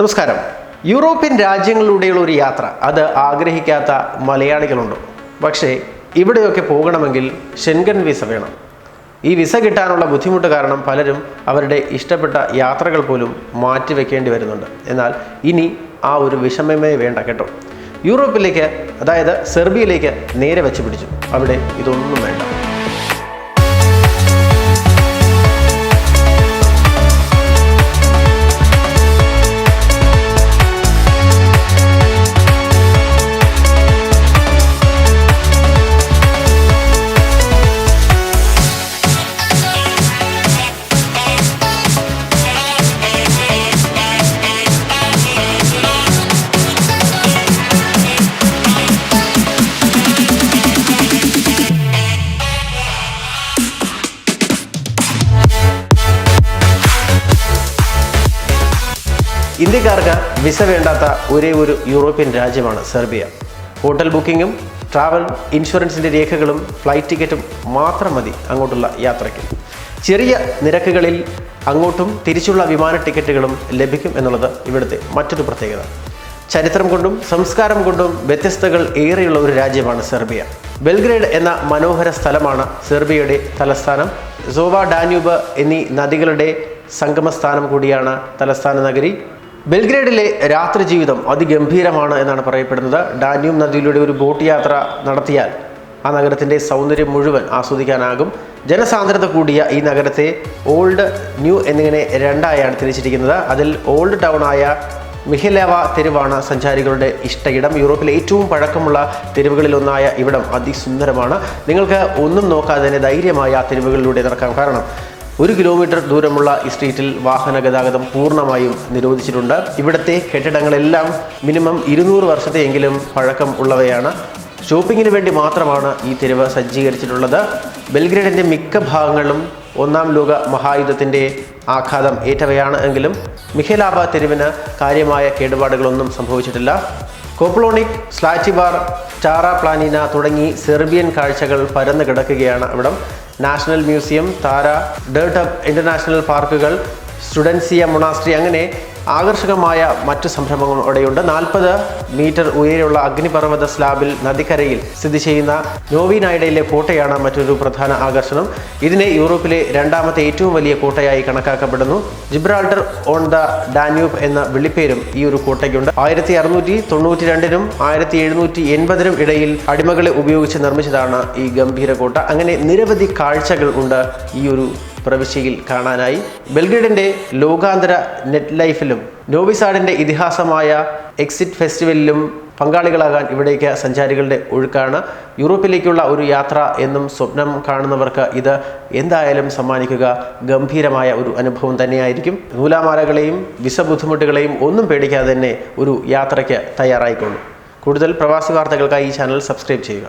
നമസ്കാരം. യൂറോപ്യൻ രാജ്യങ്ങളിലൂടെയുള്ള ഒരു യാത്ര അത് ആഗ്രഹിക്കാത്ത മലയാളികളുണ്ടോ. പക്ഷേ ഇവിടെയൊക്കെ പോകണമെങ്കിൽ ഷെൻഗൻ വിസ വേണം. ഈ വിസ കിട്ടാനുള്ള ബുദ്ധിമുട്ട് കാരണം പലരും അവരുടെ ഇഷ്ടപ്പെട്ട യാത്രകൾ പോലും മാറ്റിവെക്കേണ്ടി വരുന്നുണ്ട്. എന്നാൽ ഇനി ആ ഒരു വിഷമമേ വേണ്ട കേട്ടോ. യൂറോപ്പിലേക്ക് അതായത് സെർബിയയിലേക്ക് നേരെ വെച്ച് പിടിച്ചു. അവിടെ ഇതൊന്നും വേണ്ട. ഇന്ത്യക്കാർക്ക് വിസ വേണ്ടാത്ത ഒരേ ഒരു യൂറോപ്യൻ രാജ്യമാണ് സെർബിയ. ഹോട്ടൽ ബുക്കിങ്ങും ട്രാവൽ ഇൻഷുറൻസിന്റെ രേഖകളും ഫ്ലൈറ്റ് ടിക്കറ്റും മാത്രം മതി അങ്ങോട്ടുള്ള യാത്രയ്ക്ക്. ചെറിയ നിരക്കുകളിൽ അങ്ങോട്ടും തിരിച്ചുള്ള വിമാന ടിക്കറ്റുകളും ലഭിക്കും എന്നുള്ളത് ഇവിടുത്തെ മറ്റൊരു പ്രത്യേകത. ചരിത്രം കൊണ്ടും സംസ്കാരം കൊണ്ടും വ്യത്യസ്തകൾ ഏറെയുള്ള ഒരു രാജ്യമാണ് സെർബിയ. ബെൽഗ്രേഡ് എന്ന മനോഹര സ്ഥലമാണ് സെർബിയയുടെ തലസ്ഥാനം. സോവ ഡാന്യൂബ് എന്നീ നദികളുടെ സംഗമസ്ഥാനം കൂടിയാണ് തലസ്ഥാന നഗരി. ബെൽഗ്രേഡിലെ രാത്രി ജീവിതം അതിഗംഭീരമാണ് എന്നാണ് പറയപ്പെടുന്നത്. ഡാന്യൂം നദിയിലൂടെ ഒരു ബോട്ട് യാത്ര നടത്തിയാൽ ആ നഗരത്തിന്റെ സൗന്ദര്യം മുഴുവൻ ആസ്വദിക്കാനാകും. ജനസാന്ദ്രത കൂടിയ ഈ നഗരത്തെ ഓൾഡ് ന്യൂ എന്നിങ്ങനെ രണ്ടായാണ് തിരിച്ചിരിക്കുന്നത്. അതിൽ ഓൾഡ് ടൗൺ ആയ മിഹിലേവ തെരുവാണ് സഞ്ചാരികളുടെ ഇഷ്ടയിടം. യൂറോപ്പിലെ ഏറ്റവും പഴക്കമുള്ള തെരുവുകളിലൊന്നായ ഇവിടം അതിസുന്ദരമാണ്. നിങ്ങൾക്ക് ഒന്നും നോക്കാതെ തന്നെ ധൈര്യമായി ആ തെരുവുകളിലൂടെ നടക്കാം. കാരണം ഒരു കിലോമീറ്റർ ദൂരമുള്ള ഈ സ്ട്രീറ്റിൽ വാഹന ഗതാഗതം പൂർണമായും നിരോധിച്ചിട്ടുണ്ട്. ഇവിടുത്തെ കെട്ടിടങ്ങളെല്ലാം മിനിമം ഇരുന്നൂറ് വർഷത്തെയെങ്കിലും പഴക്കം ഉള്ളവയാണ്. ഷോപ്പിങ്ങിന് വേണ്ടി മാത്രമാണ് ഈ തെരുവ് സജ്ജീകരിച്ചിട്ടുള്ളത്. ബെൽഗ്രേഡിന്റെ മിക്ക ഭാഗങ്ങളും ഒന്നാം ലോക മഹായുദ്ധത്തിന്റെ ആഘാതം ഏറ്റവയാണ് എങ്കിലും മിഖലാബ തെരുവിന് കാര്യമായ കേടുപാടുകളൊന്നും സംഭവിച്ചിട്ടില്ല. കോപ്ലോണിക് സ്ലാറ്റിബാർ ചാറ പ്ലാനിന തുടങ്ങി സെർബിയൻ കാഴ്ചകൾ പരന്നു കിടക്കുകയാണ് ഇവിടം നാഷണൽ മ്യൂസിയം താര ഡേർട്ട് ഇന്റർനാഷണൽ പാർക്കുകൾ സ്റ്റുഡൻസിയ മൊണാസ്ട്രി അങ്ങനെ ആകർഷകമായ മറ്റു സംരംഭങ്ങൾ അവിടെയുണ്ട് നാൽപ്പത് മീറ്റർ ഉയരെയുള്ള അഗ്നിപർവത സ്ലാബിൽ നദിക്കരയിൽ സ്ഥിതി ചെയ്യുന്ന നോവിനായിഡയിലെ കോട്ടയാണ് മറ്റൊരു പ്രധാന ആകർഷണം. ഇതിനെ യൂറോപ്പിലെ രണ്ടാമത്തെ ഏറ്റവും വലിയ കോട്ടയായി കണക്കാക്കപ്പെടുന്നു. ജിബ്രാൾട്ടർ ഓൺ ദ ഡാന്യൂബ് എന്ന വിളിപ്പേരും ഈ ഒരു കോട്ടയ്ക്കുണ്ട്. ആയിരത്തി അറുന്നൂറ്റി തൊണ്ണൂറ്റി രണ്ടിനും ആയിരത്തി എഴുന്നൂറ്റി എൺപതിനും ഇടയിൽ അടിമകളെ ഉപയോഗിച്ച് നിർമ്മിച്ചതാണ് ഈ ഗംഭീര കോട്ട. അങ്ങനെ നിരവധി കാഴ്ചകൾ ഉണ്ട് ഈ ഒരു പ്രവിശ്യയിൽ കാണാനായി ബെൽഗ്രേഡിന്റെ ലോകാന്തര നെറ്റ് ലൈഫിലും നോവിസാഡിന്റെ ഇതിഹാസമായ എക്സിറ്റ് ഫെസ്റ്റിവലിലും പങ്കാളികളാകാൻ ഇവിടേക്ക് സഞ്ചാരികളുടെ ഒഴുക്കാണ്. യൂറോപ്പിലേക്കുള്ള ഒരു യാത്ര എന്നും സ്വപ്നം കാണുന്നവർക്ക് ഇത് എന്തായാലും സമ്മാനിക്കുക ഗംഭീരമായ ഒരു അനുഭവം തന്നെയായിരിക്കും. നൂലാമാലകളെയും വിസ ബുദ്ധിമുട്ടുകളെയും ഒന്നും പേടിക്കാതെ തന്നെ ഒരു യാത്രയ്ക്ക് തയ്യാറായിക്കൊള്ളു കൂടുതൽ പ്രവാസി വാർത്തകൾക്കായി ഈ ചാനൽ സബ്സ്ക്രൈബ് ചെയ്യുക.